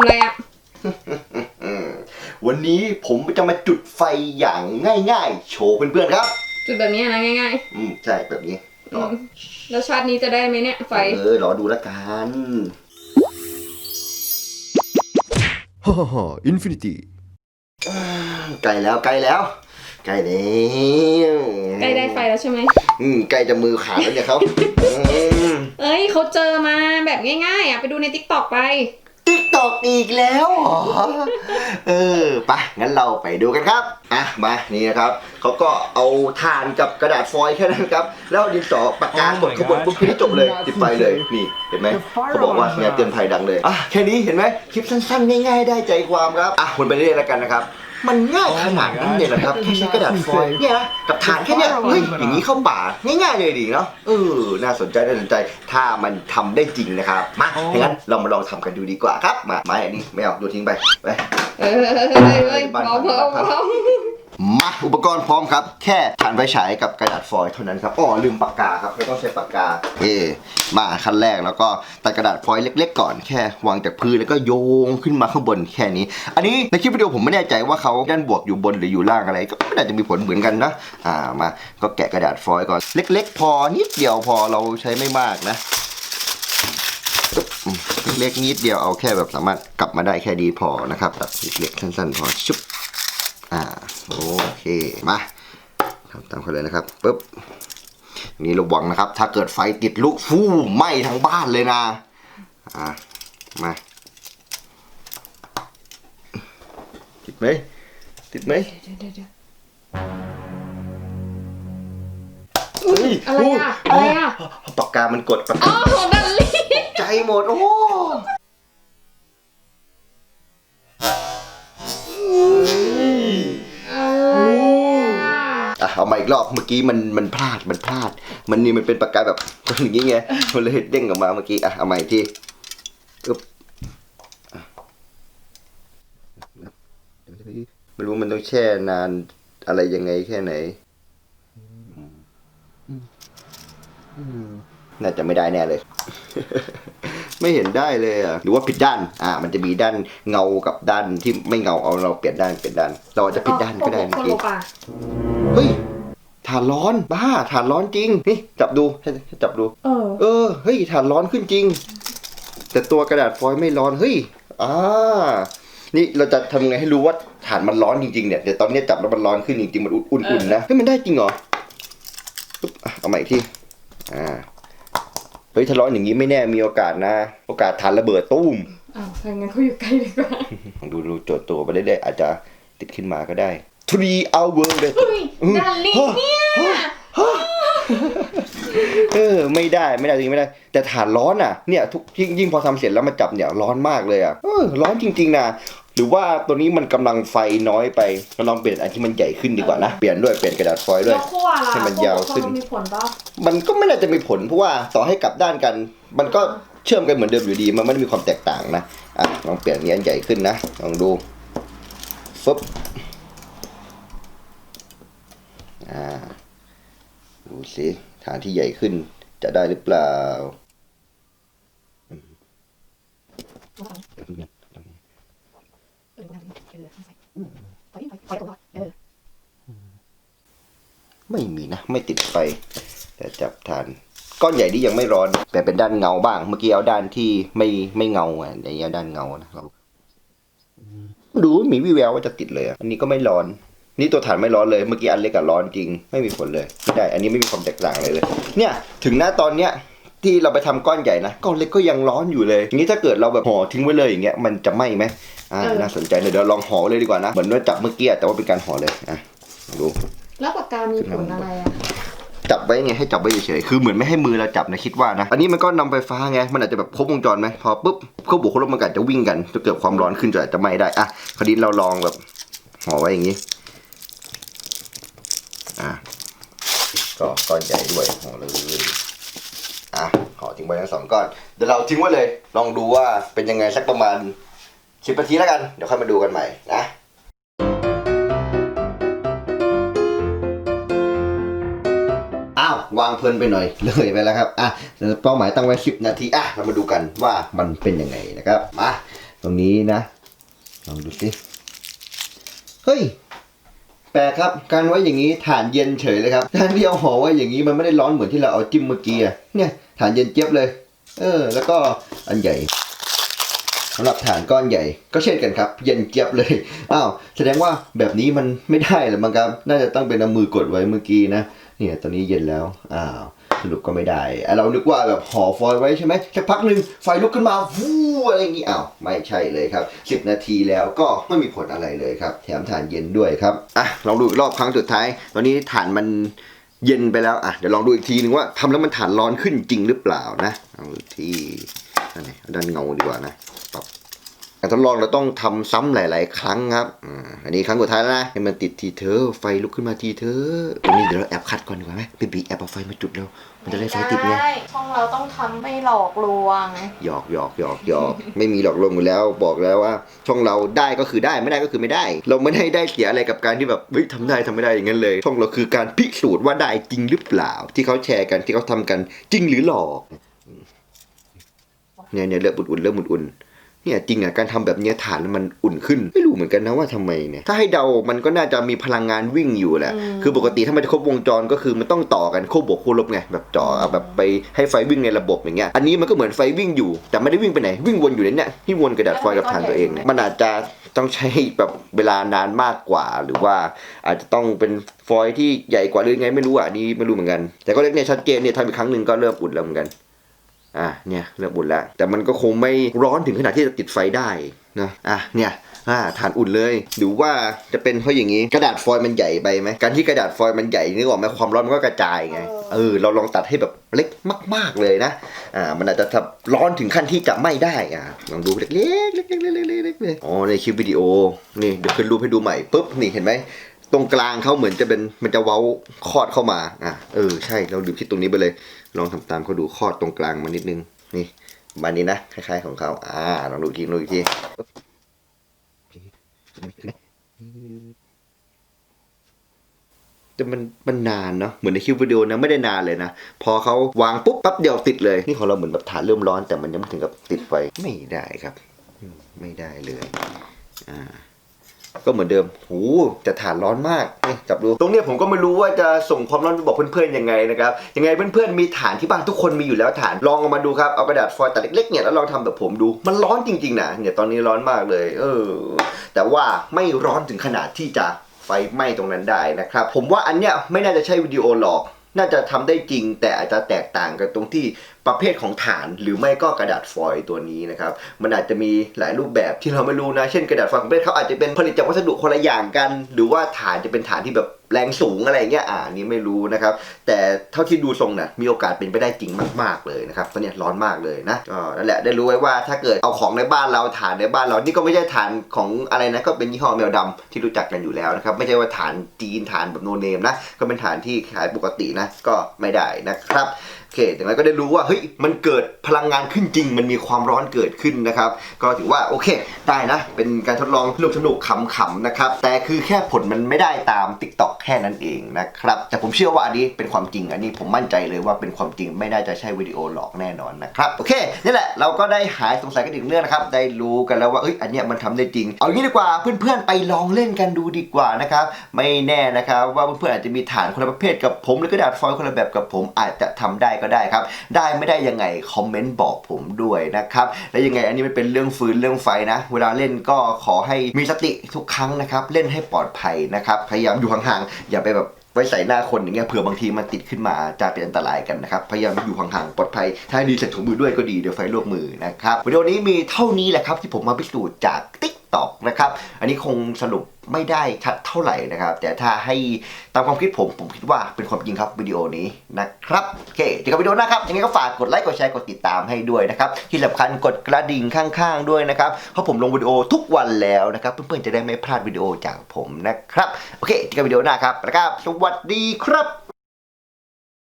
ำอะไรอะอืมวันนี้ผมจะมาจุดไฟอย่างง่าย ๆ โชว์เพื่อนๆครับ จุดแบบนี้นะง่ายอืมใช่แบบนี้ๆอืมแล้วชาตินี้จะได้ไหมเนี่ยไฟ เออรอดูแล้วกันฮ่าฮ่าฮ่าอินฟินิตี้ ใกล้แล้วใกล้แล้วใกล้แล้วใกล้ได้ไฟแล้วใช่ไหม อืมใกล้จะมือขาดแล้วเนี่ยเขาอืมเอ้ยเขาเจอมาแบบง่ายๆอะไปดูในทิกตอกไป ติ๊กตอกอีกแล้วเหรอเออไปะงั้นเราไปดูกันครับ อะ มานี่นะครับเขาก็เอาถ่านกับกระดาษฟอยล์แค่นั้นครับ แล้วดินสอปากกากดขบวนปุ๊บแค่นี้จบเลยติดไฟเลยนี่เห็นไหมเขาบอกว่าเนี่ยเตือนภัยดังเลยอะแค่นี้เห็นไหมคลิปสั้นๆง่ายๆได้ใจความครับอะวนไปเรื่อยๆแล้วกันนะครับ มันง่ายขนาดนั้นเลยเหรอครับแค่ใช้กระดาษฟอยล์เนี่ยนะกับถ่านแค่เนี้ยเฮ้ยอย่างนี้เข้าป่าง่ายๆเลยดีเนาะเออน่าสนใจน่าสนใจถ้ามันทำได้จริงนะครับมางั้นเรามาลองทำกันดูดีกว่าครับมาไม้อันนี้ไม่เอาโยนทิ้งไปไป เออเฮ้ยเฮ้ยเบาเบาเบามาอุปกรณ์พร้อมครับ แค่ถ่านไฟฉายกับกระดาษฟอยล์เท่านั้นครับอ๋อลืมปากกาครับไม่ต้องใช้ปากกาเอ มาขั้นแรกแล้วก็ตัดกระดาษฟอยล์เล็ก ๆ ก่อนแค่วางจากพื้นแล้วก็โยงขึ้นมาข้างบนแค่นี้ อันนี้ในคลิปวิดีโอผมไม่แน่ใจว่าเขาด้านบวกอยู่บนหรืออยู่ล่างอะไร ก็ไม่น่าจะมีผลเหมือนกันนะอ่ามาก็แกะกระดาษฟอยล์ก่อนเล็ก ๆ พอนิดเดียวพอเราใช้ไม่มากนะเล็กนิดเดียวเอาแค่แบบสามารถกลับมาได้แค่ดีพอนะครับแบบเล็กๆสั้นๆพอชุบอ่าโอเคมาทำตามเขาเลยนะครับปุ๊บ นี่ระวังนะครับ ถ้าเกิดไฟติดลุกฟู่ไหม้ทั้งบ้านเลยนะ อ่ามาติดไหมติดไหมเดี๋ยวเดี๋ยวเดี๋ยวเฮ้ยอะไรอะอะไรอะปากกามันกดปากอ๋กาอดันลี่ใจหมด โอ้ อะเอามาอีกรอบเมื่อกี้มันมันพลาดมันพลาด มันนี่มันเป็นปากกาแบบอย่างงี้ไงมันเลยเด้งออกมาเมื่อกี้อะเอาใหม่อีกทีอึ๊บไม่รู้มันต้องแช่นานอะไรยังไงแค่ไหนน่าจะไม่ได้แน่เลย ไม่เห็นได้เลยอะหรือว่าผิดด้าน อ่า มันจะมีด้านเงากับด้านที่ไม่เงาเอาเราเปลี่ยนด้านเปลี่ยนด้าน เราอาจจะผิดด้านก็ได้เมื่อกี้ เฮ้ยถ่านร้อนบ้าถ่านร้อนจริงนี่จับดูให้ให้จับดู เออ เออเฮ้ยถ่านร้อนขึ้นจริง แต่ตัวกระดาษฟอยล์ไม่ร้อนเฮ้ยอ่านี่เราจะทำไงให้รู้ว่าถ่านมันร้อนจริงๆเนี่ยเดี๋ยวตอนนี้จับแล้วมันร้อนขึ้นจริงๆมันอุ่นๆนะเฮ้ยมันได้จริงเหรอปึ๊บอะเอาใหม่อีกทีอ่าเฮ้ยถ้าร้อนอย่างนี้ไม่แน่มีโอกาสนะ โอกาสถ่านระเบิดตุ้ม อ้าวถ้างั้นเขาอยู่ใกล้ดีกว่าลองดูดูโจทย์ตัวไปเรื่อยๆอาจจะติดขึ้นมาก็ได้ three hour เลยเฮ้ยดันลี่เนี่ยเออไม่ได้ไม่ได้จริงไม่ได้ แต่ฐานร้อนอะเนี่ยทุกยิ่งยิ่งพอทำเสร็จแล้วมาจับเนี่ยร้อนมากเลยอะเออร้อนจริง ๆนะหรือว่าตัวนี้มันกำลังไฟน้อยไปเราลองเปลี่ยนอันที่มันใหญ่ขึ้นดีกว่านะเปลี่ยนด้วยเปลี่ยนกระดาษฟอยล์ด้วแล้ยวขั้วล่ะให้มันยาวขึ้นขั้มีผลป่ะมันก็ไม่น่าจะมีผลเพราะว่าต่อให้กลับด้านกัน มันก็เชื่อมกันเหมือนเดิมอยู่ดีมันไม่ได้มีความแตกต่างนะอะลองเปลี่ยนอันนี้อันใหญ่ขึ้นนะลองดูฟึบ อ่าดูสิฐานที่ใหญ่ขึ้นจะได้หรือเปล่า ไม่มีนะ ไม่ติดไฟ แต่จับทาน ก้อนใหญ่นี่ยังไม่ร้อน แต่เป็นด้านเงาบ้าง เมื่อกี้เอาด้านที่ไม่ไม่เงาอะอย่างเงี้ยด้านเงานะครับดูมีวิแววว่าจะติดเลยออันนี้ก็ไม่ร้อน นี่ตัวฐานไม่ร้อนเลย เมื่อกี้อันเล็กกับร้อนจริง ไม่มีผลเลยไม่ได้ อันนี้ไม่มีความแตกต่างเลยเลย เนี่ย ถึงหน้าตอนเนี้ยที่เราไปทำก้อนใหญ่นะก้อนเล็กก็ยังร้อนอยู่เลยอย่างนี้ถ้าเกิดเราแบบห่อทิ้งไว้เลยอย่างเงี้ยมันจะไหม้ไหมอ่าน่าสนใจเลยเดี๋ยวลองห่อเลยดีกว่านะเหมือนว่าจับเมื่อกี้แต่ว่าเป็นการห่อเลยอะลองดูแล้วปากกามีผลอะไรอะจับไว้ไงให้จับไว้เฉยๆคือเหมือนไม่ให้มือเราจับนะคิดว่านะ อันนี้มันก็นำไฟฟ้าไง มันอาจจะแบบครบวงจรไหมพอปุ๊บเขาบวกเขาลบมันก็อาจจะวิ่งกันจะเกิดความร้อนขึ้นจะอาจจะไหม้ได้อะคราวนี้เราลองแบบห่อไว้อย่างนี้ อะ ก็ก้อนใหญ่ด้วยห่อเลยอะห่อทิ้งไว้ทั้งสองก้อน เดี๋ยวเราทิ้งไว้เลย ลองดูว่าเป็นยังไงสักประมาณสิบนาทีแล้วกัน เดี๋ยวค่อยมาดูกันใหม่นะอ้าววางเพลินไปหน่อยเลยไปแล้วครับอะเป้าหมายตั้งไว้ 10 นาทีอะเรามาดูกันว่ามันเป็นยังไงนะครับมาตรงนี้นะลองดูสิเฮ้ย แปลกครับการไว้อย่างนี้ฐานเย็นเฉยเลยครับการที่เอาห่อไว้อย่างนี้มันไม่ได้ร้อนเหมือนที่เราเอาจิ้มเมื่อกี้อะเนี่ยฐานเย็นเจี๊ยบเลย เออ แล้วก็อันใหญ่สำหรับฐานก้อนใหญ่ ก็เช่นกันครับ เย็นเจี๊ยบเลยอ้าวแสดงว่าแบบนี้มันไม่ได้หรือมั้งครับ น่าจะต้องเป็นเอามือกดไว้เมื่อกี้นะเนี่ยตอนนี้เย็นแล้วอ้าว สรุปก็ไม่ได้เรานึกว่าแบบห่อฟอยล์ไว้ใช่ไหมสักพักหนึ่งไฟลุกขึ้นมาวูอะไรอย่างนี้อ้าวไม่ใช่เลยครับ 10 นาทีแล้วก็ไม่มีผลอะไรเลยครับ แถมฐานเย็นด้วยครับอะลองดูอีกรอบครั้งสุดท้าย ตอนนี้ฐานมันเย็นไปแล้วอะเดี๋ยวลองดูอีกทีนึงว่าทำแล้วมันฐานร้อนขึ้นจริงหรือเปล่านะลองดูอีกทีอันนี้ด้านเงาดีกว่านะ การทดลองเราต้องทำซ้ำหลาย ๆ ครั้งครับอ่าอันนี้ครั้งสุดท้ายแล้วนะให้มันติดทีเธอะไฟลุกขึ้นมาทีเธอะตรงนี้เดี๋ยวเราแอบคัดก่อนดีกว่าไหมเบบีแอบเอาไฟมาจุดแล้วมันจะได้ไฟติดไงได้ช่องเราต้องทำไม่หลอกลวงหยอกหยอกหยอกหยอกไม่มีหลอกลวงอยู่แล้ว บอกแล้วว่า ช่องเราได้ก็คือได้ไม่ได้ก็คือไม่ได้ เราไม่ได้ได้เสียอะไรกับการที่แบบเฮ้ยทำได้ทำไม่ได้อย่างนั้นเลย ช่องเราคือการพิสูจน์ว่าได้จริงหรือเปล่า ที่เขาแชร์กันที่เขาทำกันจริงหรือหลอกเนี่ยเนี่ยเริ่มอุ่นๆเริ่มอุ่นๆ เนี่ยจริงอะการทำแบบเนี้ยฐานมันอุ่นขึ้น ไม่รู้เหมือนกันนะว่าทำไมเนี่ยถ้าให้เดามันก็น่าจะมีพลังงานวิ่งอยู่แหละอืมคือปกติถ้ามันจะครบวงจรก็คือมันต้องต่อกันควบบวกควบลบไงแบบจ่อเอาแบบไปให้ไฟวิ่งในระบบอย่างเงี้ยอันนี้มันก็เหมือนไฟวิ่งอยู่ แต่ไม่ได้วิ่งไปไหน วิ่งวนอยู่ในเนี้ยที่วนกระดาษฟอยล์กับฐานตัวเองเนี่ยมันอาจจะต้องใช้แบบเวลานานมากกว่า หรือว่าอาจจะต้องเป็นฟอยล์ที่ใหญ่กว่าหรือไงไม่รู้อะอันนี้ไม่รู้เหมือนกัน แต่ก็เล็กเนี่ยชัดเจนเนี่ยทำอีกครั้งหนึ่งก็เริ่มอุ่นแล้วเหมือนกัน อะเนี่ยเริ่มอุ่นแล้ว แต่มันก็คงไม่ร้อนถึงขนาดที่จะติดไฟได้นะอะเนี่ยอ่าฐานอุ่นเลย หรือว่าจะเป็นเพราะอย่างนี้กระดาษฟอยล์มันใหญ่ไปไหมการที่กระดาษฟอยล์มันใหญ่นึกออกไหมความร้อนมันก็กระจายไงเออเราลองตัดให้แบบเล็กมาก ๆเลยนะอ่ามันอาจจะทำร้อนถึงขั้นที่จะไหม้ได้อะลองดูเล็กๆเล็กๆเล็กๆเล็กๆเล็กๆเลยอ๋อในคลิปวิดีโอนี่เดี๋ยวขึ้นรูปให้ดูใหม่ปุ๊บนี่เห็นไหม ตรงกลางเขาเหมือนจะเป็นมันจะเว้าคอดเข้ามาอะเออใช่เราลืมคิดตรงนี้ไปเลย ลองทำตามเขาดูคอดตรงกลางมานิดนึงนี่มานี้นะคล้ายๆของเขาอ่าลองดูทีดูอีกทีแต่มันมันนานเนาะเหมือนในคลิปวิดีโอนะไม่ได้นานเลยนะ พอเขาวางปุ๊บปั๊บเดียวติดเลย นี่ของเราเหมือนแบบฐานเริ่มร้อนแต่มันยังไม่ถึงกับติดไฟไม่ได้ครับ ไม่ได้เลยอ่า ก็เหมือนเดิมโอ้จะฐานร้อนมากจับดู ตรงเนี้ยผมก็ไม่รู้ว่าจะส่งความร้อนไปบอกเพื่อนๆยังไงนะครับ ยังไงเพื่อนๆมีฐานที่บ้านทุกคนมีอยู่แล้วฐาน ลองเอามาดูครับ เอากระดาษฟอยล์ตัดเล็กๆเนี่ยแล้วลองทำแบบผมดู มันร้อนจริงๆนะ เนี่ยตอนนี้ร้อนมากเลย เออ แต่ว่าไม่ร้อนถึงขนาดที่จะไฟไหม้ตรงนั้นได้นะครับ ผมว่าอันเนี้ยไม่น่าจะใช่วิดีโอหรอก น่าจะทำได้จริง แต่อาจจะแตกต่างกันตรงที่ ประเภทของฐานหรือไม่ก็กระดาษฟอยล์ตัวนี้นะครับมันอาจจะมีหลายรูปแบบที่เราไม่รู้นะ เช่นกระดาษฟอยล์ประเภทเขาอาจจะเป็นผลิตจากวัสดุคนละอย่างกัน หรือว่าฐานจะเป็นฐานที่แบบแรงสูงอะไรเงี้ยอ่าอันนี้ไม่รู้นะครับ แต่เท่าที่ดูทรงน่ะมีโอกาสเป็นไปได้จริงมาก ๆเลยนะครับตอนนี้ร้อนมากเลยนะก็นั่นแหละได้รู้ไว้ว่าถ้าเกิดเอาของในบ้านเราฐานในบ้านเรานี่ก็ไม่ใช่ฐานของอะไรนะก็เป็นยี่ห้อแมวดำที่รู้จักกันอยู่แล้วนะครับไม่ใช่ว่าฐานจีนฐานแบบโนเนมนะก็เป็นฐานที่ขายปกตินะก็ไม่ได้นะครับ โอเคอย่างไรก็ได้รู้ว่าเฮ้ยมันเกิดพลังงานขึ้นจริง มันมีความร้อนเกิดขึ้นนะครับ ก็ถือว่าโอเค ได้นะ เป็นการทดลองสนุกสนุกๆขำๆนะครับ แต่คือแค่ผลมันไม่ได้ตาม t ิ k t o k แค่นั้นเองนะครับ แต่ผมเชื่อว่าอันนี้เป็นความจริง อันนี้ผมมั่นใจเลยว่าเป็นความจริงไม่น่าจะใช่วิดีโอหลอกแน่นอนนะครับโอเคนี่แหละเราก็ได้หายสงสัยกันอีกเรื่องนะครับได้รู้กันแล้วว่าเอ้ยอันเนี้ยมันทำได้จริง เอางี้ดีกว่าเพื่อนๆไปลองเล่นกันดูดีกว่านะครับไม่แน่นะครับว่าเพื่อนๆอาจจะมีฐานคนละประเภทกับผมหรือกระดาษฟอยล์คนละแบบกับผมอาจจะทำได้ก็ได้ครับ ได้ไม่ได้ยังไงคอมเมนต์บอกผมด้วยนะครับ และยังไงอันนี้มันเป็นเรื่องฟืนเรื่องไฟนะ เวลาเล่นก็ขอให้มีสติทุกครั้งนะครับ เล่นให้ปลอดภัยนะครับ พยายามอยู่ห่างๆ อย่าไปแบบไว้ใส่หน้าคนอย่างเงี้ยเผื่อบางทีมันติดขึ้นมาจะเป็นอันตรายกันนะครับ พยายามอยู่ห่างๆปลอดภัย ถ้าดีใส่ถุงมือด้วยก็ดีเดี๋ยวไฟลวกมือนะครับวิดีโอนี้มีเท่านี้แหละครับที่ผมมาพิสูจน์จาก ติ๊กตอกนะครับ อันนี้คงสรุปไม่ได้ชัดเท่าไหร่นะครับ แต่ถ้าให้ตามความคิดผม ผมคิดว่าเป็นความจริงครับวิดีโอนี้นะครับ โอเคเจอกันวิดีโอหนะครับ ยังไงก็ฝากกดไลค์ กดแชร์ กดติดตามให้ด้วยนะครับ ที่สำคัญกดกระดิ่งข้างๆด้วยนะครับ เพราะผมลงวิดีโอทุกวันแล้วนะครับ เพื่อนๆจะได้ไม่พลาดวิดีโอจากผมนะครับ โอเคเจอกันวิดีโอหน้าครับนะครับ สวัสดีครับ